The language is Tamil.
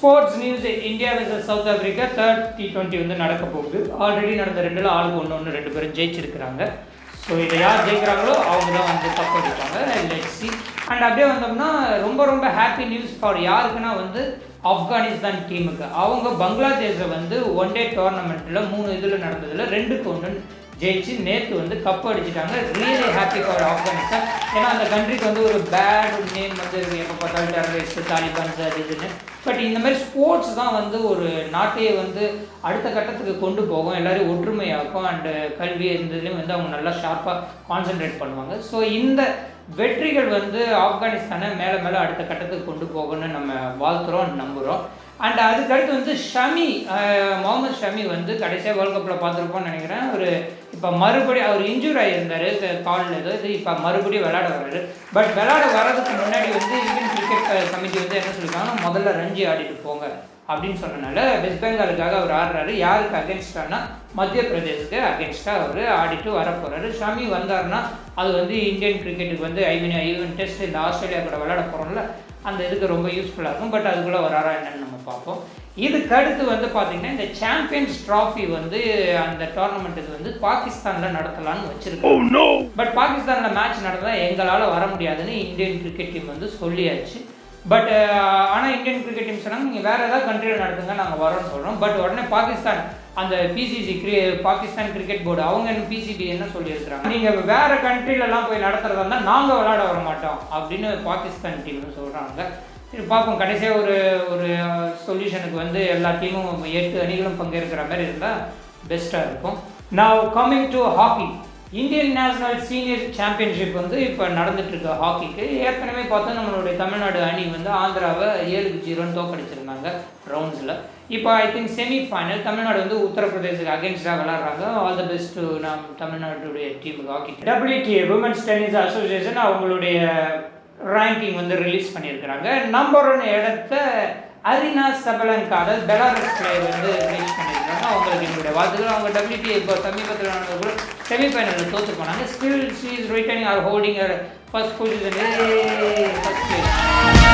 Sports news India vs south Africa third T twenty வந்து நடக்க போகுது. ஆல்ரெடி நடந்த ரெண்டில் ஆளுக்கு ஒன்று ஒன்று ரெண்டு பேரும் ஜெயிச்சிருக்கிறாங்க. ஸோ இதை யார் ஜெயிக்கிறாங்களோ அவங்க தான் வந்து கப் அடிப்பாங்க லெட் அண்ட் அப்படியே வந்தோம்னா ரொம்ப ரொம்ப ஹாப்பி நியூஸ் ஃபார் யாருக்குன்னா வந்து ஆப்கானிஸ்தான் டீமுக்கு அவங்க பங்களாதேஷை வந்து ஒன் டே டோர்னமெண்ட்டில் மூணு இதில் நடந்ததில் ரெண்டுக்கு ஒன்று ஜெயிச்சு நேற்று வந்து கப் அடிச்சிட்டாங்க. ரியலி ஹாப்பி ஃபார் ஆப்கானிஸ்தான் ஏன்னா அந்த கண்ட்ரிக்கு வந்து ஒரு பேட் நேம் வந்து எப்போ பார்த்தாலும் டெரரிஸ்ட் தாலிபான்ஸ் அது இதுன்னு. பட் இந்த மாதிரி ஸ்போர்ட்ஸ் தான் வந்து ஒரு நாட்டையே வந்து அடுத்த கட்டத்துக்கு கொண்டு போகும். எல்லோரும் ஒற்றுமையாக்கும். அண்டு கல்வி இருந்ததுலேயும் வந்து அவங்க நல்லா ஷார்ப்பாக கான்சென்ட்ரேட் பண்ணுவாங்க. ஸோ இந்த வெற்றிகள் வந்து ஆப்கானிஸ்தானை மேலே மேலே அடுத்த கட்டத்துக்கு கொண்டு போகணும்னு நம்ம வாழ்த்துறோம் நம்புகிறோம் அண்ட் அதுக்கடுத்து வந்து ஷமி முகமது ஷமி வந்து கடைசியாக வேர்ல்ட் கப்பில் பார்த்துருப்போம்னு நினைக்கிறேன். ஒரு இப்போ மறுபடியும் அவர் இன்ஜூர் ஆகியிருந்தார் காலில் ஏதோ இது இப்போ மறுபடியும் விளையாட வர்றாரு. பட் விளையாட வர்றதுக்கு முன்னாடி வந்து இந்தியன் கிரிக்கெட் கமிட்டி வந்து என்ன சொல்லியிருக்காங்கன்னா முதல்ல ரஞ்சி ஆடிட்டு போங்க. அப்படின்னு சொன்னனால வெஸ்ட் பெங்காலுக்காக அவர் ஆடுறாரு. யாருக்கு அகேன்ஸ்டானா மத்திய பிரதேசுக்கு அகேன்ஸ்டாக அவர் ஆடிட்டு வர போகிறாரு ஷமி வந்தாருன்னா அது வந்து இந்தியன் கிரிக்கெட்டுக்கு வந்து ஐ மீன் ஈவன் டெஸ்ட் இந்த ஆஸ்திரேலியா கூட விளையாட போகிறோம்ல அந்த இதுக்கு ரொம்ப யூஸ்ஃபுல்லாக இருக்கும். பட் அதுக்குள்ளே வராரா என்னன்னு நம்ம பார்ப்போம். இதுக்கு அடுத்து வந்து பார்த்திங்கன்னா இந்த சாம்பியன்ஸ் ட்ராஃபி வந்து அந்த டோர்னமெண்ட் இது வந்து பாகிஸ்தானில் நடத்தலாம்னு வச்சுருக்கோம் பட் பாகிஸ்தானில் மேட்ச் நடந்தால் எங்களால் வர முடியாதுன்னு இந்தியன் கிரிக்கெட் டீம் வந்து சொல்லியாச்சு. பட் ஆனால் இந்தியன் கிரிக்கெட் டீம் சொன்னாங்க நீங்கள் வேறு ஏதாவது கண்ட்ரியில் நடத்துங்க நாங்கள் வரோம்னு சொல்கிறோம் பட் உடனே பாகிஸ்தான் அந்த பிசிசி கிரி பாகிஸ்தான் கிரிக்கெட் போர்டு அவங்க என்ன பிசிபி என்ன சொல்லியிருக்கிறாங்க? நீங்கள் வேறு கண்ட்ரிலலாம் போய் நடத்துறதா இருந்தால் நாங்கள் விளாட வர மாட்டோம் அப்படின்னு பாகிஸ்தான் டீம் சொல்கிறாங்க சரி பார்ப்போம் கடைசியாக ஒரு ஒரு uh, சொல்யூஷனுக்கு வந்து எல்லா டீமும் எட்டு அணிகளும் பங்கேற்கிற மாதிரி இருந்தால் பெஸ்ட்டாக இருக்கும். நான் coming to hockey Indian national senior championship வந்து இப்போ நடந்துட்டுருக்கு ஹாக்கிக்கு. ஏற்கனவே பார்த்தா நம்மளுடைய தமிழ்நாடு அணி வந்து ஆந்திராவை ஏழுக்கு ஜீரோன்னு தோக்கடிச்சிருந்தாங்க ரவுண்ட்ஸில் இப்போ I think semi final Tamil Nadu வந்து உத்தரப்பிரதேசுக்கு அகேன்ஸ்டாக விளாட்றாங்க ஆல் த பெஸ்ட் நம் தமிழ்நாட்டுடைய டீமுக்கு hockey WTA women's tennis association அவங்களுடைய ரேங்கிங் வந்து ரிலீஸ் பண்ணியிருக்கிறாங்க. நம்பர் ஒன் இடத்த அரினா சபலங்கா அதாவது பெலாரஸ் பிளேயர் வந்து அவங்களுக்கு வாழ்த்துக்கள் அவங்க டபிள்யூடிஏ இப்போ சமீபத்தில் நடந்த கூட செமிஃபைனலில் தோற்று போனாங்க. Still she is returning or holding first position first place